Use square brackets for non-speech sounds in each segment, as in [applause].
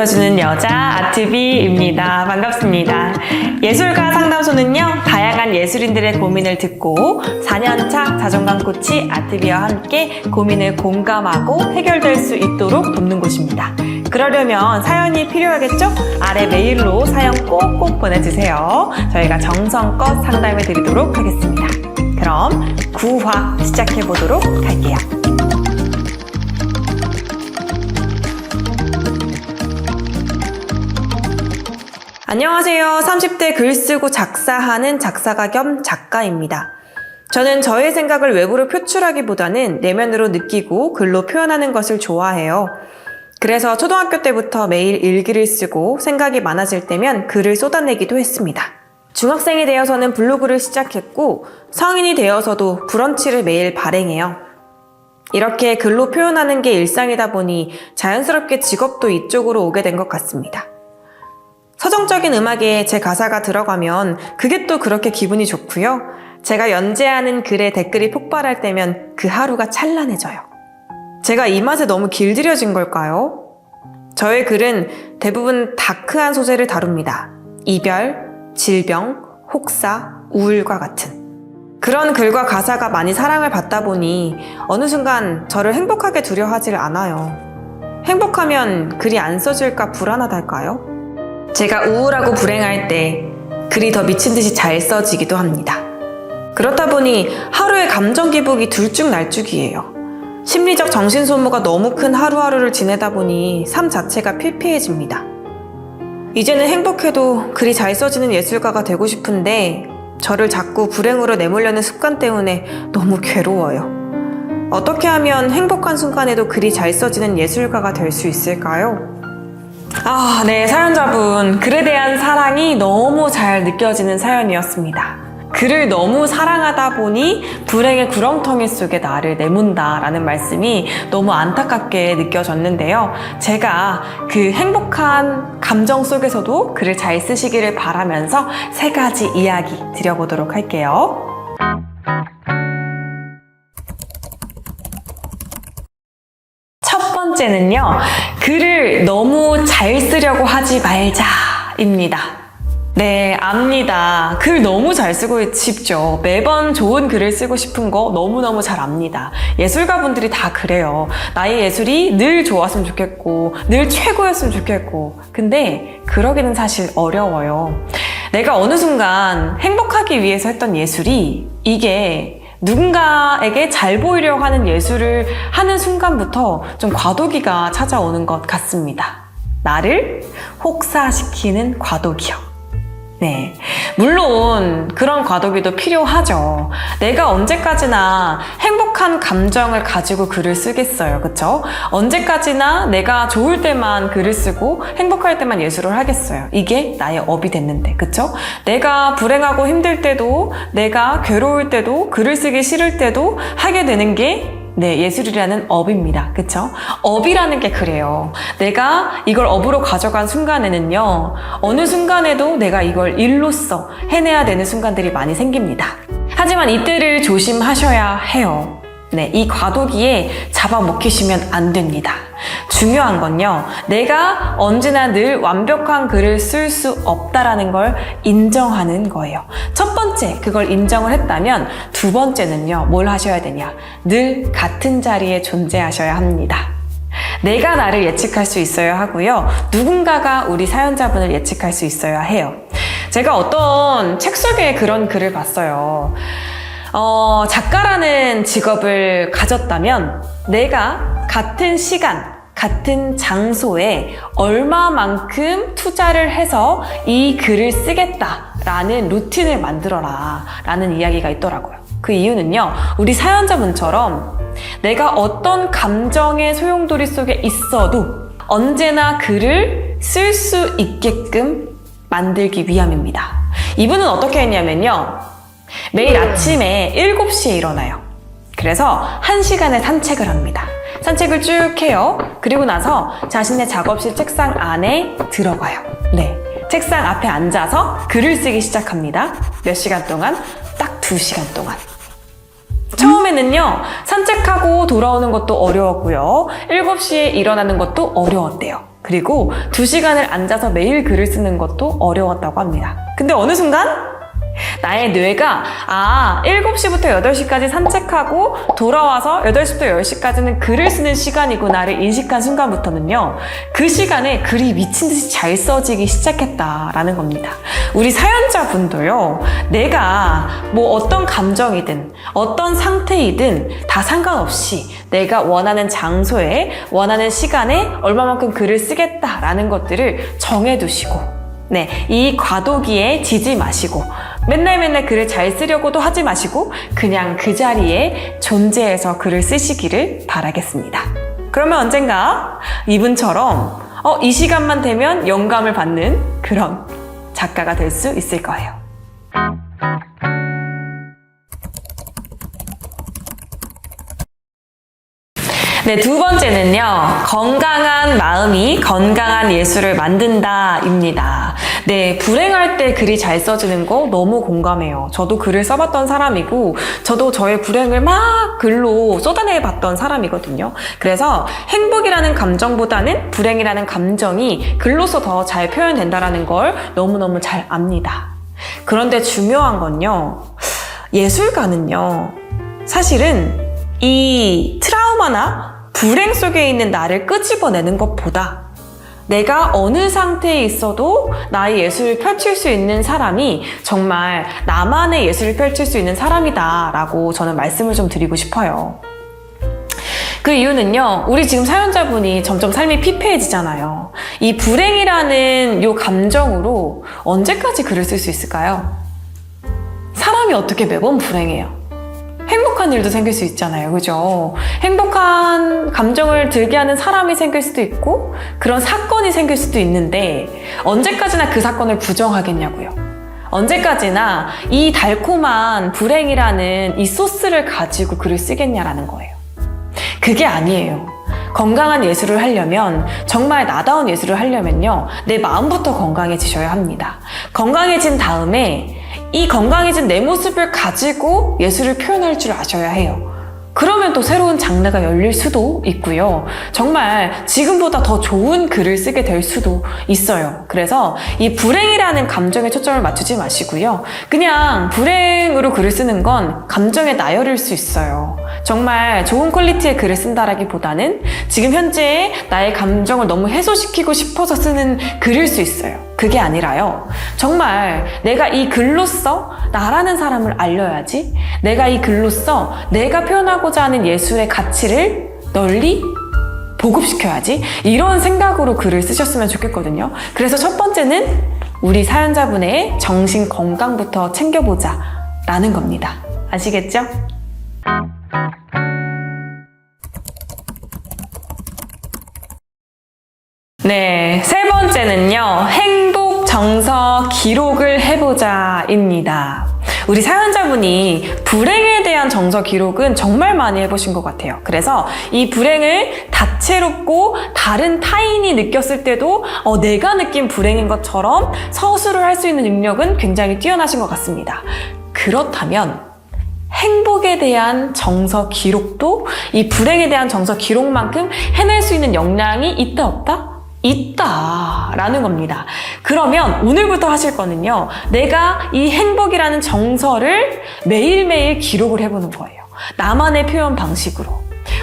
높여주는 여자 아트비입니다. 반갑습니다. 예술가 상담소는요, 다양한 예술인들의 고민을 듣고 4년차 자존감 코치 아트비와 함께 고민을 공감하고 해결될 수 있도록 돕는 곳입니다. 그러려면 사연이 필요하겠죠? 아래 메일로 사연 꼭꼭 보내주세요. 저희가 정성껏 상담해 드리도록 하겠습니다. 그럼 9화 시작해 보도록 할게요. 안녕하세요. 30대 글 쓰고 작사하는 작사가 겸 작가입니다. 저는 저의 생각을 외부로 표출하기보다는 내면으로 느끼고 글로 표현하는 것을 좋아해요. 그래서 초등학교 때부터 매일 일기를 쓰고 생각이 많아질 때면 글을 쏟아내기도 했습니다. 중학생이 되어서는 블로그를 시작했고 성인이 되어서도 브런치를 매일 발행해요. 이렇게 글로 표현하는 게 일상이다 보니 자연스럽게 직업도 이쪽으로 오게 된 것 같습니다. 서정적인 음악에 제 가사가 들어가면 그게 또 그렇게 기분이 좋고요. 제가 연재하는 글에 댓글이 폭발할 때면 그 하루가 찬란해져요. 제가 이 맛에 너무 길들여진 걸까요? 저의 글은 대부분 다크한 소재를 다룹니다. 이별, 질병, 혹사, 우울과 같은. 그런 글과 가사가 많이 사랑을 받다 보니 어느 순간 저를 행복하게 두려 하질 않아요. 행복하면 글이 안 써질까 불안하달까요? 제가 우울하고 불행할 때 글이 더 미친 듯이 잘 써지기도 합니다. 그렇다 보니 하루의 감정 기복이 둘쭉날쭉이에요. 심리적 정신 소모가 너무 큰 하루하루를 지내다 보니 삶 자체가 피폐해집니다. 이제는 행복해도 글이 잘 써지는 예술가가 되고 싶은데 저를 자꾸 불행으로 내몰려는 습관 때문에 너무 괴로워요. 어떻게 하면 행복한 순간에도 글이 잘 써지는 예술가가 될 수 있을까요? 아, 네, 사연자분. 글에 대한 사랑이 너무 잘 느껴지는 사연이었습니다. 글을 너무 사랑하다 보니 불행의 구렁텅이 속에 나를 내몬다라는 말씀이 너무 안타깝게 느껴졌는데요. 제가 그 행복한 감정 속에서도 글을 잘 쓰시기를 바라면서 세 가지 이야기 드려보도록 할게요. 번째는요, 글을 너무 잘 쓰려고 하지 말자입니다. 네, 압니다. 글 너무 잘 쓰고 싶죠. 매번 좋은 글을 쓰고 싶은 거 너무너무 잘 압니다. 예술가 분들이 다 그래요. 나의 예술이 늘 좋았으면 좋겠고, 늘 최고였으면 좋겠고. 근데 그러기는 사실 어려워요. 내가 어느 순간 행복하기 위해서 했던 예술이 이게 누군가에게 잘 보이려고 하는 예술을 하는 순간부터 좀 과도기가 찾아오는 것 같습니다. 나를 혹사시키는 과도기요. 네. 물론 그런 과도기도 필요하죠. 내가 언제까지나 행복한 감정을 가지고 글을 쓰겠어요. 그쵸? 언제까지나 내가 좋을 때만 글을 쓰고 행복할 때만 예술을 하겠어요. 이게 나의 업이 됐는데. 그쵸? 내가 불행하고 힘들 때도 내가 괴로울 때도 글을 쓰기 싫을 때도 하게 되는 게 네, 예술이라는 업입니다. 그쵸? 업이라는 게 그래요. 내가 이걸 업으로 가져간 순간에는요, 어느 순간에도 내가 이걸 일로써 해내야 되는 순간들이 많이 생깁니다. 하지만 이때를 조심하셔야 해요. 네, 이 과도기에 잡아먹히시면 안 됩니다. 중요한 건요, 내가 언제나 늘 완벽한 글을 쓸 수 없다라는 걸 인정하는 거예요. 첫 번째, 그걸 인정을 했다면 두 번째는요, 뭘 하셔야 되냐? 늘 같은 자리에 존재하셔야 합니다. 내가 나를 예측할 수 있어야 하고요. 누군가가 우리 사연자분을 예측할 수 있어야 해요. 제가 어떤 책 속에 그런 글을 봤어요. 어, 작가라는 직업을 가졌다면 내가 같은 시간, 같은 장소에 얼마만큼 투자를 해서 이 글을 쓰겠다라는 루틴을 만들어라 라는 이야기가 있더라고요. 그 이유는요, 우리 사연자분처럼 내가 어떤 감정의 소용돌이 속에 있어도 언제나 글을 쓸 수 있게끔 만들기 위함입니다. 이분은 어떻게 했냐면요. 매일 아침에 7시에 일어나요. 그래서 1시간의 산책을 합니다. 산책을 쭉 해요. 그리고 나서 자신의 작업실 책상 안에 들어가요. 네. 책상 앞에 앉아서 글을 쓰기 시작합니다. 몇 시간 동안? 딱 2시간 동안. 처음에는요, 산책하고 돌아오는 것도 어려웠고요. 7시에 일어나는 것도 어려웠대요. 그리고 두 시간을 앉아서 매일 글을 쓰는 것도 어려웠다고 합니다. 근데 어느 순간 나의 뇌가 아 7시부터 8시까지 산책하고 돌아와서 8시부터 10시까지는 글을 쓰는 시간이구나를 인식한 순간부터는요 그 시간에 글이 미친 듯이 잘 써지기 시작했다라는 겁니다. 우리 사연자분도요 내가 뭐 어떤 감정이든 어떤 상태이든 다 상관없이 내가 원하는 장소에 원하는 시간에 얼마만큼 글을 쓰겠다라는 것들을 정해두시고 네, 이 과도기에 지지 마시고 맨날 맨날 글을 잘 쓰려고도 하지 마시고 그냥 그 자리에 존재해서 글을 쓰시기를 바라겠습니다. 그러면 언젠가 이분처럼 어, 이 시간만 되면 영감을 받는 그런 작가가 될 수 있을 거예요. 네, 두 번째는요, 건강한 마음이 건강한 예술을 만든다입니다. 네, 불행할 때 글이 잘 써지는 거 너무 공감해요. 저도 글을 써봤던 사람이고, 저도 저의 불행을 막 글로 쏟아내 봤던 사람이거든요. 그래서 행복이라는 감정보다는 불행이라는 감정이 글로서 더 잘 표현된다라는 걸 너무너무 잘 압니다. 그런데 중요한 건요, 예술가는요, 사실은 이 트라우마나 불행 속에 있는 나를 끄집어내는 것보다 내가 어느 상태에 있어도 나의 예술을 펼칠 수 있는 사람이 정말 나만의 예술을 펼칠 수 있는 사람이다 라고 저는 말씀을 좀 드리고 싶어요. 그 이유는요, 우리 지금 사연자분이 점점 삶이 피폐해지잖아요. 이 불행이라는 요 감정으로 언제까지 글을 쓸 수 있을까요? 사람이 어떻게 매번 불행해요? 행복한 일도 생길 수 있잖아요. 그죠? 행복한 감정을 들게 하는 사람이 생길 수도 있고, 그런 사건이 생길 수도 있는데, 언제까지나 그 사건을 부정하겠냐고요. 언제까지나 이 달콤한 불행이라는 이 소스를 가지고 글을 쓰겠냐라는 거예요. 그게 아니에요. 건강한 예술을 하려면, 정말 나다운 예술을 하려면요, 내 마음부터 건강해지셔야 합니다. 건강해진 다음에 이 건강해진 내 모습을 가지고 예술을 표현할 줄 아셔야 해요. 그러면 또 새로운 장르가 열릴 수도 있고요. 정말 지금보다 더 좋은 글을 쓰게 될 수도 있어요. 그래서 이 불행이라는 감정에 초점을 맞추지 마시고요. 그냥 불행으로 글을 쓰는 건 감정의 나열일 수 있어요. 정말 좋은 퀄리티의 글을 쓴다라기보다는 지금 현재 나의 감정을 너무 해소시키고 싶어서 쓰는 글일 수 있어요. 그게 아니라요. 정말 내가 이 글로써 나라는 사람을 알려야지. 내가 이 글로써 내가 표현하고자 하는 예술의 가치를 널리 보급시켜야지. 이런 생각으로 글을 쓰셨으면 좋겠거든요. 그래서 첫 번째는 우리 사연자분의 정신 건강부터 챙겨보자. 라는 겁니다. 아시겠죠? 네, 세 번째는요, 행복 정서 기록을 해보자입니다. 우리 사연자분이 불행에 대한 정서 기록은 정말 많이 해보신 것 같아요. 그래서 이 불행을 다채롭고 다른 타인이 느꼈을 때도 어, 내가 느낀 불행인 것처럼 서술을 할 수 있는 능력은 굉장히 뛰어나신 것 같습니다. 그렇다면 행복에 대한 정서 기록도 이 불행에 대한 정서 기록만큼 해낼 수 있는 역량이 있다 없다? 있다 라는 겁니다. 그러면 오늘부터 하실 거는요. 내가 이 행복이라는 정서를 매일매일 기록을 해보는 거예요. 나만의 표현 방식으로.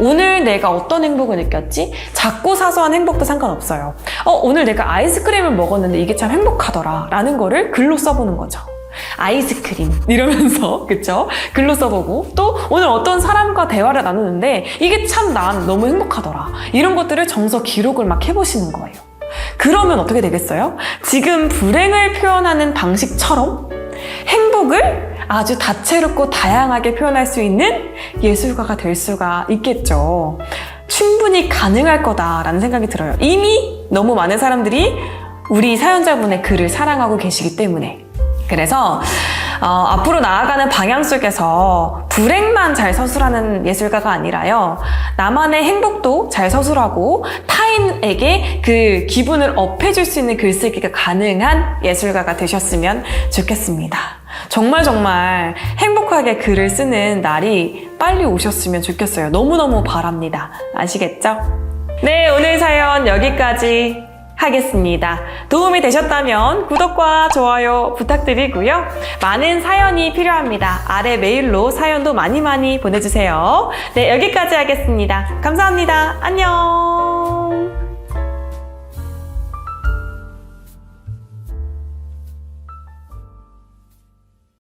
오늘 내가 어떤 행복을 느꼈지? 작고 사소한 행복도 상관없어요. 어, 오늘 내가 아이스크림을 먹었는데 이게 참 행복하더라. 라는 거를 글로 써보는 거죠. 아이스크림. 이러면서 [laughs] 그쵸? 글로 써보고. 또 오늘 어떤 사람과 대화를 나누는데 이게 참 난 너무 행복하더라. 이런 것들을 정서 기록을 막 해보시는 거예요. 그러면 어떻게 되겠어요? 지금 불행을 표현하는 방식처럼 행복을 아주 다채롭고 다양하게 표현할 수 있는 예술가가 될 수가 있겠죠. 충분히 가능할 거다라는 생각이 들어요. 이미 너무 많은 사람들이 우리 사연자분의 글을 사랑하고 계시기 때문에 그래서 어, 앞으로 나아가는 방향 속에서 불행만 잘 서술하는 예술가가 아니라요. 나만의 행복도 잘 서술하고 타인에게 그 기분을 업해줄 수 있는 글쓰기가 가능한 예술가가 되셨으면 좋겠습니다. 정말 정말 행복하게 글을 쓰는 날이 빨리 오셨으면 좋겠어요. 너무너무 바랍니다. 아시겠죠? 네, 오늘 사연 여기까지 하겠습니다. 도움이 되셨다면 구독과 좋아요 부탁드리고요. 많은 사연이 필요합니다. 아래 메일로 사연도 많이 많이 보내주세요. 네, 여기까지 하겠습니다. 감사합니다. 안녕.